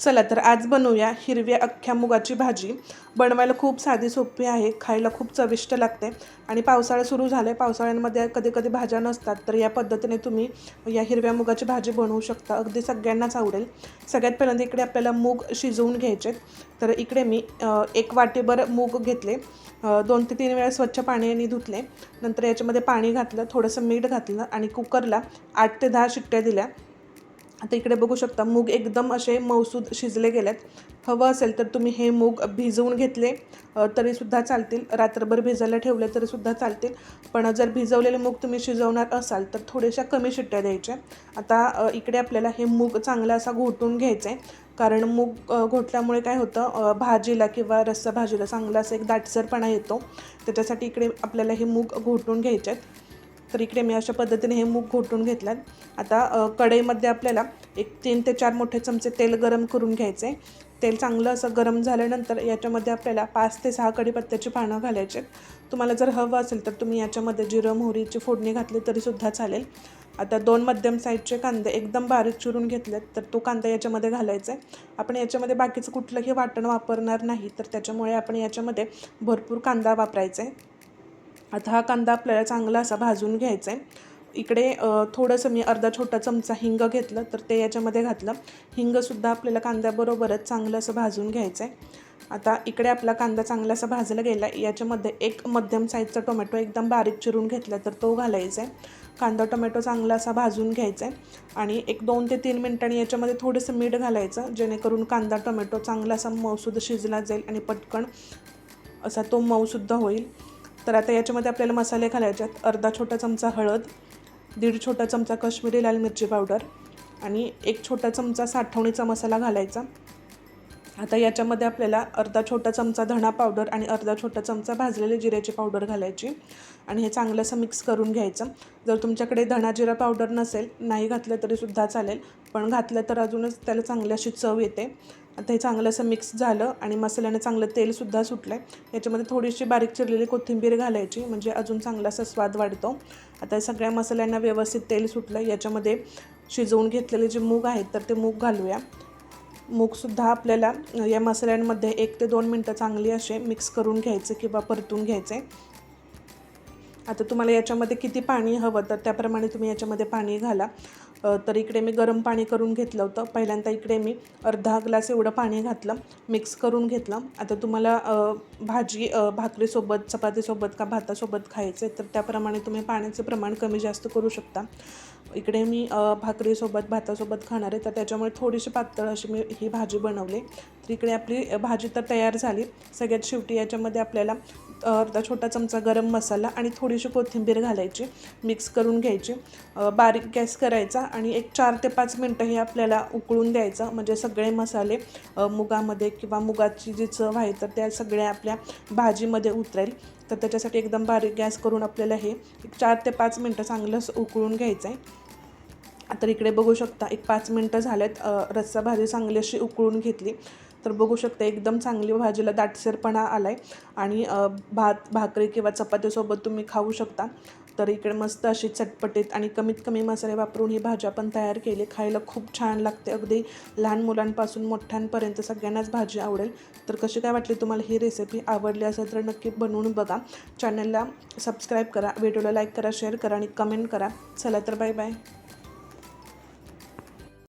चला तर आज बनवूया हिरव्या अख्ख्या मुगाची भाजी. बनवायला खूप साधी सोपी आहे खायला खूप चविष्ट लागते आणि पावसाळा सुरू झाला आहे पावसाळ्यांमध्ये कधी कधी भाज्या नसतात तर या पद्धतीने तुम्ही या हिरव्या मुगाची भाजी बनवू शकता. अगदी सगळ्यांनाच आवडेल. सगळ्यात पहिल्यांदा इकडे आपल्याला मूग शिजवून घ्यायचे तर इकडे मी एक वाटेभर मूग घेतले. दोन ते तीन वेळा स्वच्छ पाण्याने धुतले. नंतर याच्यामध्ये पाणी घातलं थोडंसं मीठ घातलं आणि कुकरला आठ ते दहा शिट्ट्या दिल्या. आता इकडे बघू शकता मूग एकदम असे मौसूद शिजले गेलेत. हवं असेल तर तुम्ही हे मूग भिजवून घेतले तरीसुद्धा चालतील. रात्रभर भिजायला ठेवले तरीसुद्धा चालतील. पण जर भिजवलेले मूग तुम्ही शिजवणार असाल तर थोड्याशा कमी शिट्ट्या द्यायच्या आता इकडे आपल्याला हे मूग चांगला असा घोटून घ्यायचं आहे कारण मूग घोटल्यामुळे काय होतं भाजीला किंवा रस्सा भाजीला चांगला असं एक दाटसरपणा येतो. त्याच्यासाठी इकडे आपल्याला हे मूग घोटून घ्यायचे आहेत तर इकडे मी अशा पद्धतीने हे मूग घोटून घेतल्यात. आता कढईमध्ये आपल्याला एक तीन ते चार मोठे चमचे तेल गरम करून घ्यायचे. तेल चांगलं असं गरम झाल्यानंतर याच्यामध्ये आपल्याला पाच ते सहा कढीपत्त्याची पानं घालायचे तुम्हाला जर हवं असेल तर तुम्ही याच्यामध्ये जिरं मोहरीची फोडणी घातली तरीसुद्धा चालेल. आता दोन मध्यम साईजचे कांदे एकदम बारीक चिरून घेतलेत तर तो कांदा याच्यामध्ये घालायचा आहे. आपण याच्यामध्ये बाकीचं कुठलंही वाटण वापरणार नाही तर त्याच्यामुळे आपण याच्यामध्ये भरपूर कांदा वापरायचा आहे. आता हा कांदा आपल्याला चांगला असा भाजून घ्यायचा आहे इकडे थोडंसं मी अर्धा छोटा चमचा हिंग घेतलं तर ते याच्यामध्ये घातलं. हिंगसुद्धा आपल्याला कांद्याबरोबरच चांगलं असं भाजून घ्यायचं आहे आता इकडे आपला कांदा चांगला असा भाजला गेला याच्यामध्ये एक मध्यम साईजचा टोमॅटो एकदम बारीक चिरून घेतला तर तो घालायचा आहे कांदा टोमॅटो चांगला असा भाजून घ्यायचा आहे आणि एक दोन ते तीन मिनिटांनी याच्यामध्ये थोडंसं मीठ घालायचं जेणेकरून कांदा टोमॅटो चांगला असा मऊसुद्धा शिजला जाईल आणि पटकन असा तो मऊसुद्धा होईल. तर आता याच्यामध्ये आपल्याला मसाले घालायचे आहेत. अर्धा छोटा चमचा हळद दीड छोटा चमचा कश्मीरी लाल मिरची पावडर आणि एक छोटा चमचा साठवणीचा मसाला घालायचा. आता याच्यामध्ये आपल्याला अर्धा छोटा चमचा धणा पावडर आणि अर्धा छोटा चमचा भाजलेले जिऱ्याची पावडर घालायची. आणि हे चांगलं असं मिक्स करून घ्यायचं. जर तुमच्याकडे धणा जिरा पावडर नसेल नाही घातलं तरीसुद्धा चालेल. पण घातलं तर अजूनच त्याला चांगली अशी चव येते. आता हे चांगलं असं मिक्स झालं आणि मसाल्याने चांगलं तेलसुद्धा सुटलं आहे याच्यामध्ये थोडीशी बारीक चिरलेली कोथिंबीर घालायची म्हणजे अजून चांगला असा स्वाद वाढतो. आता सगळ्या मसाल्यांना व्यवस्थित तेल सुटलं याच्यामध्ये शिजवून घेतलेले जे मूग आहेत तर ते मूग घालूया. मूगसुद्धा आपल्याला या मसाल्यांमध्ये एक ते दोन मिनटं चांगली असे मिक्स करून घ्यायचे किंवा परतून घ्यायचे. आता तुम्हाला याच्यामध्ये किती पाणी हवं तर त्याप्रमाणे तुम्ही याच्यामध्ये पाणी घाला. तर इकडे मी गरम पाणी करून घेतलं होतं. पहिल्यांदा इकडे मी अर्धा ग्लास एवढं पाणी घातलं मिक्स करून घेतलं. आता तुम्हाला भाजी भाकरीसोबत चपातीसोबत का भातासोबत खायचं आहे तर त्याप्रमाणे तुम्ही पाण्याचं प्रमाण कमी जास्त करू शकता. इकडे मी भाकरीसोबत भातासोबत खाणार आहे. तर त्याच्यामुळे थोडीशी पातळ अशी मी ही भाजी बनवली. तर इकडे आपली भाजी तर तयार झाली. सगळ्यात शेवटी याच्यामध्ये आपल्याला अर्धा छोटा चमचा गरम मसाला आणि थोडीशी कोथिंबीर घालायची मिक्स करून घ्यायची. बारीक गॅस करायचा आणि एक चार ते पाच मिनटं हे आपल्याला उकळून द्यायचं. म्हणजे सगळे मसाले मुगामध्ये किंवा मुगाची जी चव आहे तर त्या सगळ्या आपल्या भाजीमध्ये उतरेल. तर त्याच्यासाठी एकदम बारीक गॅस करून आपल्याला हे एक चार ते पाच मिनटं चांगलं असं उकळून घ्यायचं आहे तर इकडे बघू शकता एक पाच मिनटं झालेत. रस्सा भाजी चांगली अशी उकळून घेतली. तर बघू शकता एकदम चांगली भाजीला दाटसरपणा आला आहे आणि भात भाकरी किंवा चपातीसोबत तुम्ही खाऊ शकता. तर इकडे मस्त अशी चटपटीत आणि कमीत कमी मसाले वापरून ही भाजी आपण तयार केली. खायला खूप छान लागते. अगदी लहान मुलांपासून मोठ्यांपर्यंत सगळ्यांनाच भाजी आवडेल. तर कशी काय वाटली तुम्हाला ही रेसिपी आवडली असेल तर नक्की बनवून बघा. चॅनलला सबस्क्राईब करा. व्हिडिओला लाईक करा शेअर करा आणि कमेंट करा. चला तर बाय बाय